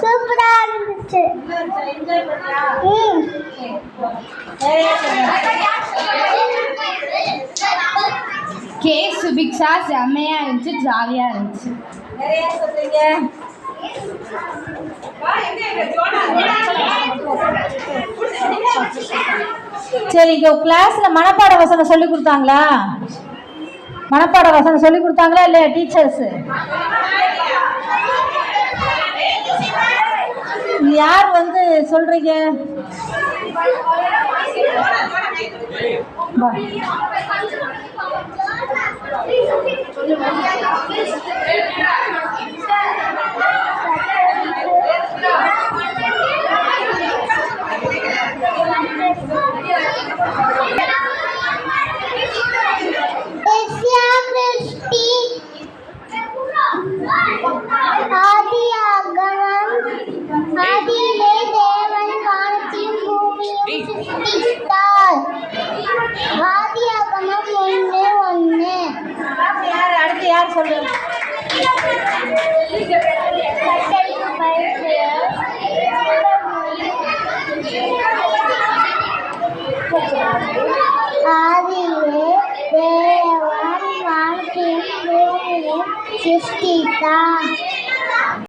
சூப்பரா இருந்துச்சு கே சுபிக்ஷா செம்மையா இருந்துச்சு ஜாலியா இருந்துச்சு. நிறைய சொல்றீங்க. சரி இங்க கிளாஸ்ல மனப்பாட வசனம் சொல்லி கொடுத்தாங்களா? மனப்பாட வசனம் சொல்லி கொடுத்தாங்களா இல்லையா டீச்சர்ஸ் யார் வந்து சொல்றீங்க? சிருஷ்டித்தார் ஆதியாகமம் ஒன்று ஒன்று யார் அடுத்து யார் சொல்றீங்க கட்டளைக்கு பயந்து ஆதியிலே தேவன் வானத்தையும் பூமியையும் சிருஷ்டித்தார்